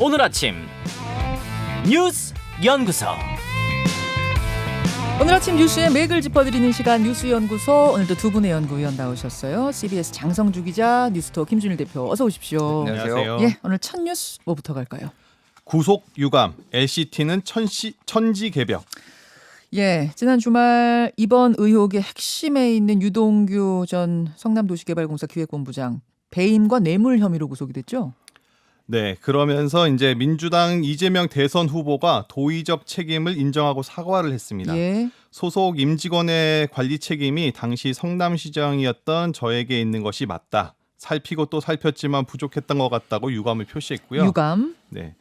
오늘 아침 뉴스 연구소 오늘 아침 뉴스의 맥을 짚어드리는 시간 뉴스 연구소 오늘도 두 분의 연구위원 나오셨어요. CBS 장성주 기자, 뉴스토 김준일 대표 어서 오십시오. 안녕하세요. 예, 오늘 첫 뉴스 뭐부터 갈까요? 구속 유감 LCT는 천시, 천지 개벽. 예, 지난 주말 이번 의혹의 핵심에 있는 유동규 전 성남도시개발공사 기획본부장 배임과 뇌물 혐의로 구속이 됐죠. 네, 그러면서 이제 민주당 이재명 대선 후보가 도의적 책임을 인정하고 사과를 했습니다. 예, 소속 임직원의 관리 책임이 당시 성남시장이었던 저에게 있는 것이 맞다. 살피고 또 살폈지만 부족했던 것 같다고 유감을 표시했고요. 유감. 네.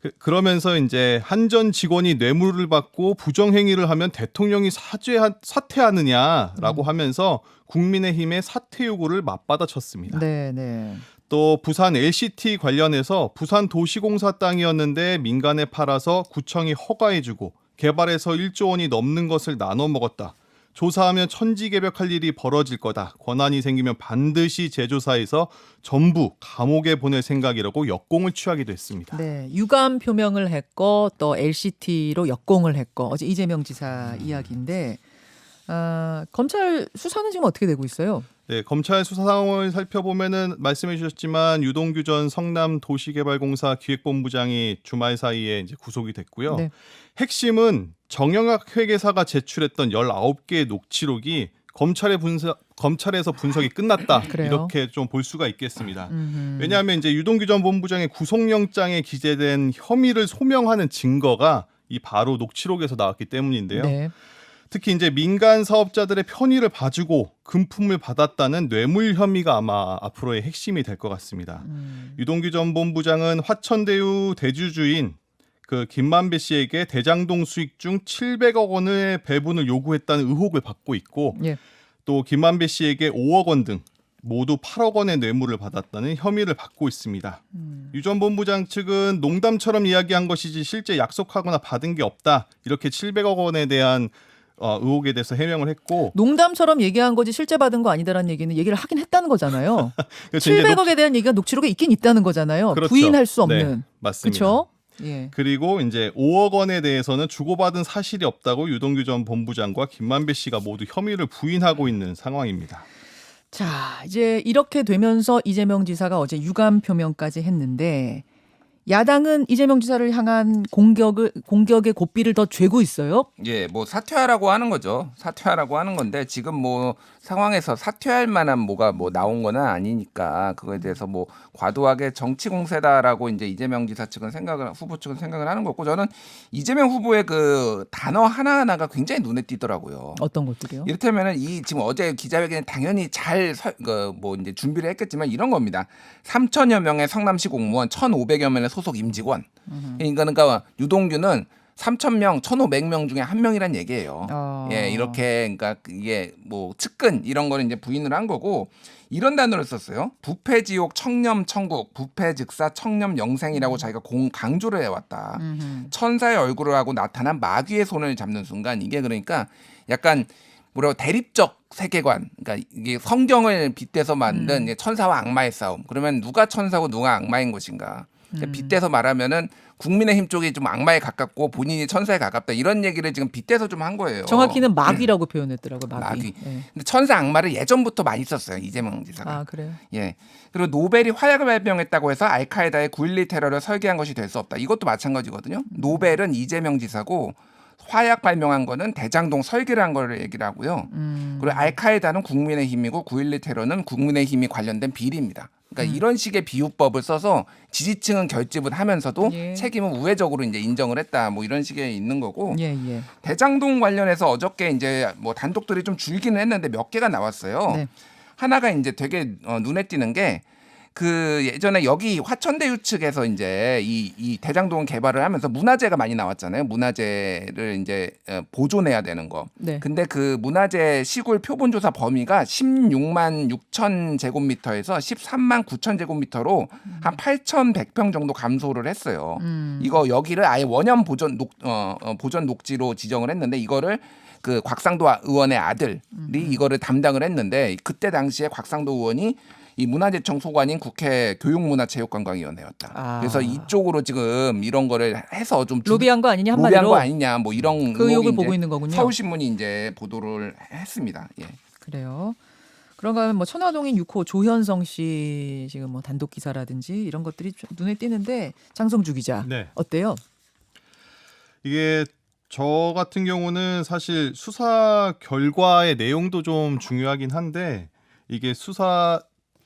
그, 그러면서 이제 한전 직원이 뇌물을 받고 부정행위를 하면 대통령이 사죄 사퇴하느냐라고 하면서 국민의힘의 사퇴 요구를 맞받아쳤습니다. 네, 네. 또 부산 LCT 관련해서 부산 도시공사 땅이었는데 민간에 팔아서 구청이 허가해주고 개발해서 1조 원이 넘는 것을 나눠 먹었다. 조사하면 천지개벽할 일이 벌어질 거다. 권한이 생기면 반드시 재조사해서 전부 감옥에 보낼 생각이라고 역공을 취하기도 했습니다. 네, 유감 표명을 했고 또 LCT로 역공을 했고 어제 이재명 지사 음. 이야기인데 아, 검찰 수사는 지금 어떻게 되고 있어요? 네, 검찰 수사 상황을 살펴보면은 말씀해 주셨지만 유동규 전 성남 도시개발공사 기획본부장이 주말 사이에 이제 구속이 됐고요. 네. 핵심은 정영학 회계사가 제출했던 19개의 녹취록이 검찰의 분석 검찰에서 분석이 끝났다. 그래요? 이렇게 좀 볼 수가 있겠습니다. 음흠. 왜냐하면 이제 유동규 전 본부장의 구속영장에 기재된 혐의를 소명하는 증거가 이 바로 녹취록에서 나왔기 때문인데요. 네. 특히 이제 민간 사업자들의 편의를 봐주고 금품을 받았다는 뇌물 혐의가 아마 앞으로의 핵심이 될 것 같습니다. 음. 유동규 전 본부장은 화천대유 대주주인 그 김만배 씨에게 대장동 수익 중 700억 원의 배분을 요구했다는 의혹을 받고 있고 예. 또 김만배 씨에게 5억 원 등 모두 8억 원의 뇌물을 받았다는 혐의를 받고 있습니다. 음. 유전 본부장 측은 농담처럼 이야기한 것이지 실제 약속하거나 받은 게 없다. 이렇게 700억 원에 대한 어, 의혹에 대해서 해명을 했고 농담처럼 얘기한 거지 실제 받은 거 아니다라는 얘기는 얘기를 하긴 했다는 거잖아요. 그래서 이제 700억에 대한 얘기가 녹취록에 있긴 있다는 거잖아요. 그렇죠. 부인할 수 없는. 네, 맞습니다. 그렇죠? 예. 그리고 이제 5억 원에 대해서는 주고받은 사실이 없다고 유동규 전 본부장과 김만배 씨가 모두 혐의를 부인하고 있는 상황입니다. 자, 이제 이렇게 되면서 이재명 지사가 어제 유감 표명까지 했는데 야당은 이재명 지사를 향한 공격을 공격의 고삐를 더 죄고 있어요. 예, 뭐 사퇴하라고 하는 거죠. 사퇴하라고 하는 건데 지금 뭐 상황에서 사퇴할 만한 뭐가 뭐 나온 거는 아니니까 그거에 대해서 뭐 과도하게 정치 공세다라고 이제 이재명 지사 측은 생각을 후보 측은 생각을 하는 거고 저는 이재명 후보의 그 단어 하나하나가 굉장히 눈에 띄더라고요. 어떤 것들이요? 이를테면은 이 지금 어제 기자회견에 당연히 잘뭐 이제 준비를 했겠지만 이런 겁니다. 3천여 명의 성남시 공무원, 1,500여 명의 소속 임직원. 그러니까 그러니까 유동규는 3천 명, 1,500명 중에 한 명이란 얘기예요. 어. 예, 이렇게 그러니까 이게 뭐 측근 이런 거는 이제 부인을 한 거고 이런 단어를 썼어요. 부패 지옥 청렴 천국, 부패 즉사 청렴 영생이라고 자기가 공 강조를 해 왔다. 음흠. 천사의 얼굴을 하고 나타난 마귀의 손을 잡는 순간 이게 그러니까 약간 뭐라고 대립적 세계관 그러니까 이게 성경을 빗대서 만든 이제 천사와 악마의 싸움 그러면 누가 천사고 누가 악마인 것인가 그러니까 빗대서 말하면은 국민의힘 쪽이 좀 악마에 가깝고 본인이 천사에 가깝다 이런 얘기를 지금 빗대서 좀 한 거예요. 정확히는 마귀라고 표현했더라고요. 마귀. 마귀. 예. 근데 천사 악마를 예전부터 많이 썼어요 이재명 지사가. 아 그래요. 예. 그리고 노벨이 화약을 발명했다고 해서 알카에다의 9.12 테러를 설계한 것이 될 수 없다. 이것도 마찬가지거든요. 노벨은 이재명 지사고 화약 발명한 거는 대장동 설계를 한 거를 얘기를 하고요. 음. 그리고 알카에다는 국민의힘이고 9.12 테러는 국민의힘이 관련된 비리입니다. 음. 그러니까 이런 식의 비유법을 써서 지지층은 결집을 하면서도 예. 책임은 우회적으로 이제 인정을 했다. 뭐 이런 식의 있는 거고 예 예. 대장동 관련해서 어저께 이제 뭐 단독들이 좀 줄기는 했는데 몇 개가 나왔어요. 네. 하나가 이제 되게 어, 눈에 띄는 게 그 예전에 여기 화천대유 측에서 이제 이, 이 대장동 개발을 하면서 문화재가 많이 나왔잖아요. 문화재를 이제 어, 보존해야 되는 거. 네. 근데 그 문화재 시골 표본 조사 범위가 16만 6천 제곱미터에서 13만 9천 제곱미터로 한 8,100평 정도 감소를 했어요. 음. 이거 여기를 아예 원형 보존 녹 어, 어, 보존 녹지로 지정을 했는데 이거를 그 곽상도 의원의 아들이 이거를 담당을 했는데 그때 당시에 곽상도 의원이 이 문화재청 소관인 국회 교육문화체육관광위원회였다. 아. 그래서 이쪽으로 지금 이런 거를 해서 좀 주- 로비한 거 아니냐 로비한 한마디로 거 아니냐 뭐 이런 그 이제 보고 있는 거군요. 서울신문이 이제 보도를 했습니다. 예. 그래요. 그런가 하면 뭐 천화동인 6호 조현성 씨 지금 뭐 단독 기사라든지 이런 것들이 좀 눈에 띄는데 장성주 기자 네. 어때요? 이게 저 같은 경우는 사실 수사 결과의 내용도 좀 중요하긴 한데 이게 수사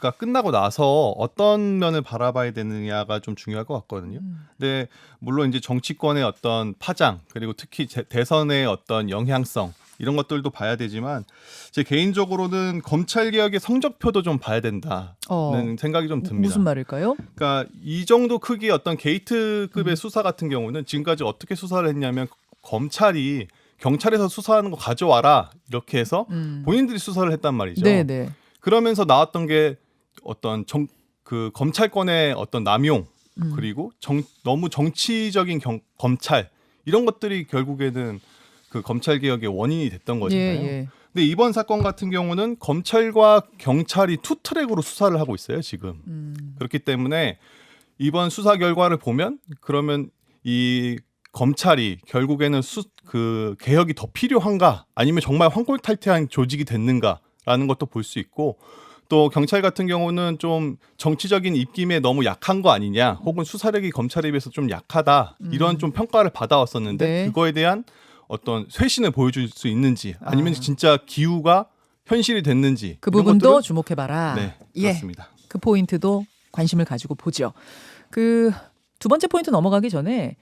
가 끝나고 나서 어떤 면을 바라봐야 되느냐가 좀 중요할 것 같거든요. 음. 근데 물론 이제 정치권의 어떤 파장 그리고 특히 제- 대선의 어떤 영향성 이런 것들도 봐야 되지만 제 개인적으로는 검찰 개혁의 성적표도 좀 봐야 된다는 어, 생각이 좀 듭니다. 무슨 말일까요? 그러니까 이 정도 크기의 어떤 게이트급의 음. 수사 같은 경우는 지금까지 어떻게 수사를 했냐면 검찰이 경찰에서 수사하는 거 가져와라 이렇게 해서 음. 본인들이 수사를 했단 말이죠. 네네. 그러면서 나왔던 게 어떤 정, 그 검찰권의 어떤 남용 음. 그리고 정, 너무 정치적인 경, 검찰 이런 것들이 결국에는 그 검찰 개혁의 원인이 됐던 예, 거잖아요. 예. 근데 이번 사건 같은 경우는 검찰과 경찰이 투 트랙으로 수사를 하고 있어요 지금. 음. 그렇기 때문에 이번 수사 결과를 보면 그러면 이 검찰이 결국에는 수, 그 개혁이 더 필요한가 아니면 정말 황골탈퇴한 조직이 됐는가라는 것도 볼 수 있고 또 경찰 같은 경우는 좀 정치적인 입김에 너무 약한 거 아니냐 혹은 수사력이 검찰에 비해서 좀 약하다 이런 좀 평가를 받아왔었는데 음. 네. 그거에 대한 어떤 쇄신을 보여줄 수 있는지 아니면 아. 진짜 기후가 현실이 됐는지 그 이런 부분도 것들은 주목해봐라. 네 예, 그렇습니다. 그 포인트도 관심을 가지고 보죠. 그 두 번째 포인트 넘어가기 전에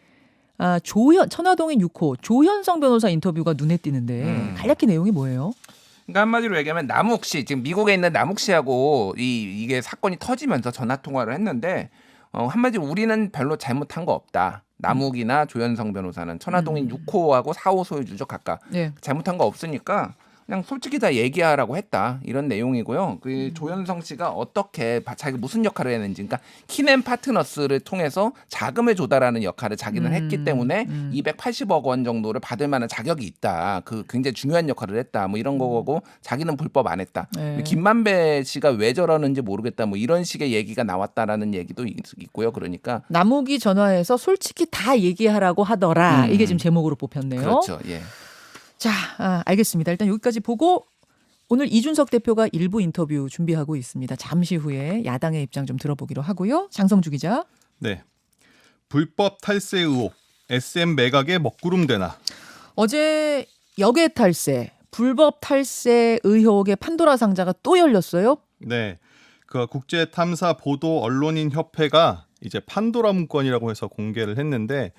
아, 조현 천화동인 6호 조현성 변호사 인터뷰가 눈에 띄는데 음. 간략히 내용이 뭐예요? 그러니까 한마디로 얘기하면 남욱 씨 지금 미국에 있는 남욱 씨하고 이 이게 사건이 터지면서 전화 통화를 했는데 어, 한마디로 우리는 별로 잘못한 거 없다. 남욱이나 조현성 변호사는 천화동인 음. 6호하고 4호 소유주죠 각각 네. 잘못한 거 없으니까 그냥 솔직히 다 얘기하라고 했다 이런 내용이고요. 그 음. 조현성 씨가 어떻게 바- 자기가 무슨 역할을 했는지, 그러니까 키넨 파트너스를 통해서 자금을 조달하는 역할을 자기는 음, 했기 때문에 음. 280억 원 정도를 받을 만한 자격이 있다. 그 굉장히 중요한 역할을 했다. 뭐 이런 거고 자기는 불법 안 했다. 네. 김만배 씨가 왜 저러는지 모르겠다. 뭐 이런 식의 얘기가 나왔다라는 얘기도 있- 있고요. 그러니까 남욱이 전화해서 솔직히 다 얘기하라고 하더라. 음. 이게 지금 제목으로 뽑혔네요. 그렇죠. 예. 자, 아, 알겠습니다. 일단 여기까지 보고 오늘 이준석 대표가 일부 인터뷰 준비하고 있습니다. 잠시 후에 야당의 입장 좀 들어보기로 하고요. 장성주 기자. 네. 불법 탈세 의혹, SM 매각에 먹구름 되나? 어제 역외 탈세, 불법 탈세 의혹의 판도라 상자가 또 열렸어요. 네. 그 국제 탐사 보도 언론인 협회가 이제 판도라 문건이라고 해서 공개를 했는데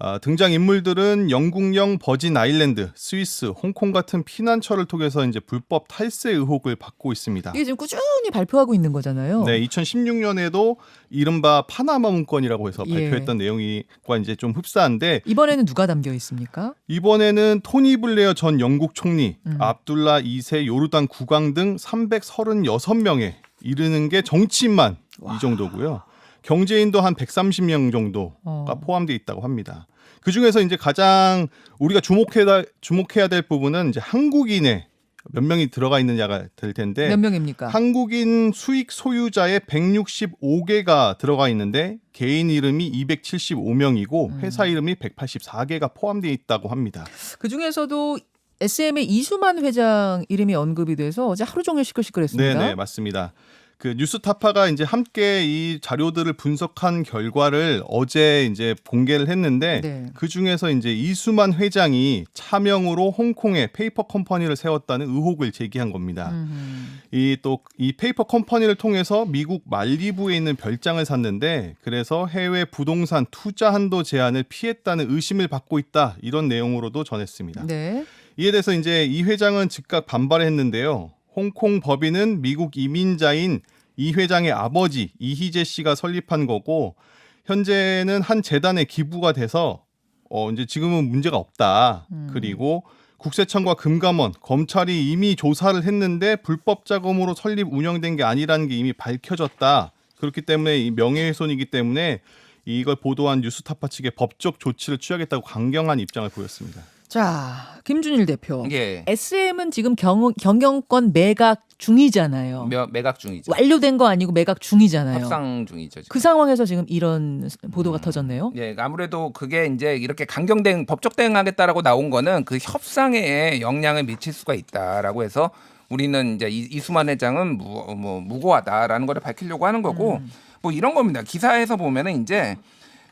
아, 등장 인물들은 영국령 버진 아일랜드, 스위스, 홍콩 같은 피난처를 통해서 이제 불법 탈세 의혹을 받고 있습니다. 이게 지금 꾸준히 발표하고 있는 거잖아요. 네, 2016년에도 이른바 파나마 문건이라고 해서 예. 발표했던 내용과 이제 좀 흡사한데 이번에는 누가 담겨 있습니까? 이번에는 토니 블레어 전 영국 총리, 음. 압둘라 2세 요르단 국왕 등 336명에 이르는 게 정치인만 이 정도고요. 경제인도 한 130명 정도가 어. 포함되어 있다고 합니다. 그 중에서 이제 가장 우리가 주목해야 주목해야 될 부분은 이제 한국인의 몇 명이 들어가 있느냐가 될 텐데 몇 명입니까? 한국인 수익 소유자의 165개가 들어가 있는데 개인 이름이 275명이고 음. 회사 이름이 184개가 포함되어 있다고 합니다. 그 중에서도 SM의 이수만 회장 이름이 언급이 돼서 어제 하루 종일 시끌시끌했습니다. 네, 네, 맞습니다. 그 뉴스타파가 이제 함께 이 자료들을 분석한 결과를 어제 이제 공개를 했는데 네. 그 중에서 이제 이수만 회장이 차명으로 홍콩에 페이퍼 컴퍼니를 세웠다는 의혹을 제기한 겁니다. 음. 이또이 페이퍼 컴퍼니를 통해서 미국 말리부에 있는 별장을 샀는데 그래서 해외 부동산 투자 한도 제한을 피했다는 의심을 받고 있다 이런 내용으로도 전했습니다. 네. 이에 대해서 이제 이 회장은 즉각 반발했는데요. 홍콩 법인은 미국 이민자인 이 회장의 아버지 이희재 씨가 설립한 거고 현재는 한 재단에 기부가 돼서 어 이제 지금은 문제가 없다. 음. 그리고 국세청과 금감원, 검찰이 이미 조사를 했는데 불법 자금으로 설립 운영된 게 아니라는 게 이미 밝혀졌다. 그렇기 때문에 이 명예훼손이기 때문에 이걸 보도한 뉴스타파 측에 법적 조치를 취하겠다고 강경한 입장을 보였습니다. 자, 김준일 대표. 예. SM은 지금 경, 경영권 매각 중이잖아요. 매, 매각 중이죠. 완료된 거 아니고 매각 중이잖아요. 협상 중이죠. 지금. 그 상황에서 지금 이런 보도가 음. 터졌네요. 예, 아무래도 그게 이제 이렇게 강경 대응, 법적 대응하겠다라고 나온 거는 그 협상에 영향을 미칠 수가 있다라고 해서 우리는 이제 이, 이수만 회장은 무, 뭐 무고하다라는 거를 밝히려고 하는 거고 음. 뭐 이런 겁니다. 기사에서 보면은 이제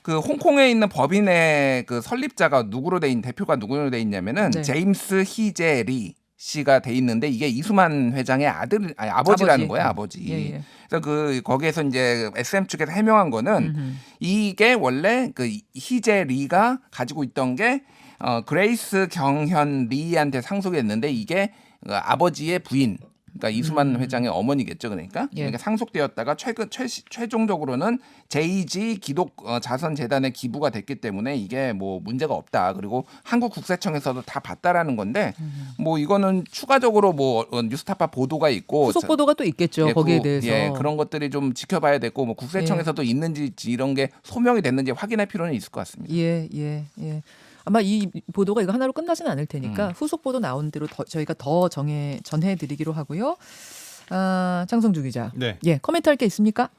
그 홍콩에 있는 법인의 그 설립자가 누구로 돼 있는 대표가 누구로 돼 있냐면은 네. 제임스 히제 리 씨가 돼 있는데 이게 이수만 회장의 아들 아니 아버지라는 아버지. 거야 아버지. 예, 예. 그래서 그 거기에서 이제 SM 측에서 해명한 거는 음흠. 이게 원래 그 희재 리가 가지고 있던 게 어, 그레이스 경현 리한테 상속했는데 이게 그 아버지의 부인 그러니까 이수만 회장의 어머니겠죠 그러니까 음. 예. 그러니까 상속되었다가 최근 최, 최종적으로는 JG 기독 어, 자선 재단에 기부가 됐기 때문에 이게 뭐 문제가 없다 그리고 한국 국세청에서도 다 봤다라는 건데 음. 뭐 이거는 추가적으로 뭐 어, 뉴스타파 보도가 있고 후속 보도가 또 있겠죠. 예, 거기에 그, 대해서. 예, 그런 것들이 좀 지켜봐야 되고 뭐 국세청에서도 있는지 이런 게 소명이 됐는지 확인할 필요는 있을 것 같습니다. 예, 예, 예. 아마 이 보도가 이거 하나로 끝나진 않을 음. 테니까 후속 보도 나온 대로 더, 저희가 더 정해 전해드리기로 하고요. 아, 장성주 기자. 네. 예, 코멘트 할 게 있습니까?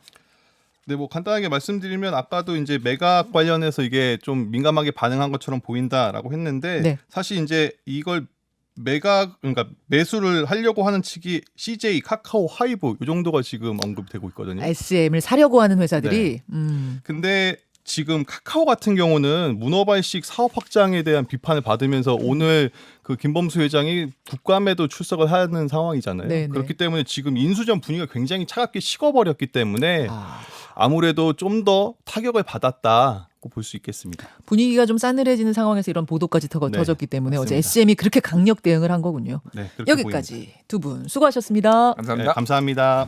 네, 뭐 간단하게 말씀드리면 아까도 이제 매각 관련해서 이게 좀 민감하게 반응한 것처럼 보인다라고 했는데 네. 사실 이제 이걸 매각 그러니까 매수를 하려고 하는 측이 CJ, 카카오, 하이브 이 정도가 지금 언급되고 있거든요. SM을 사려고 하는 회사들이 네. 음. 근데 지금 카카오 같은 경우는 문어발식 사업 확장에 대한 비판을 받으면서 오늘 그 김범수 회장이 국감에도 출석을 하는 상황이잖아요. 네, 네. 그렇기 때문에 지금 인수전 분위기가 굉장히 차갑게 식어버렸기 때문에 아, 아무래도 좀 더 타격을 받았다고 볼수 있겠습니다. 분위기가 좀 싸늘해지는 상황에서 이런 보도까지 터, 네, 터졌기 때문에 어제 맞습니다. SM이 그렇게 강력 대응을 한 거군요. 네, 여기까지 두 분 수고하셨습니다. 감사합니다. 네, 감사합니다.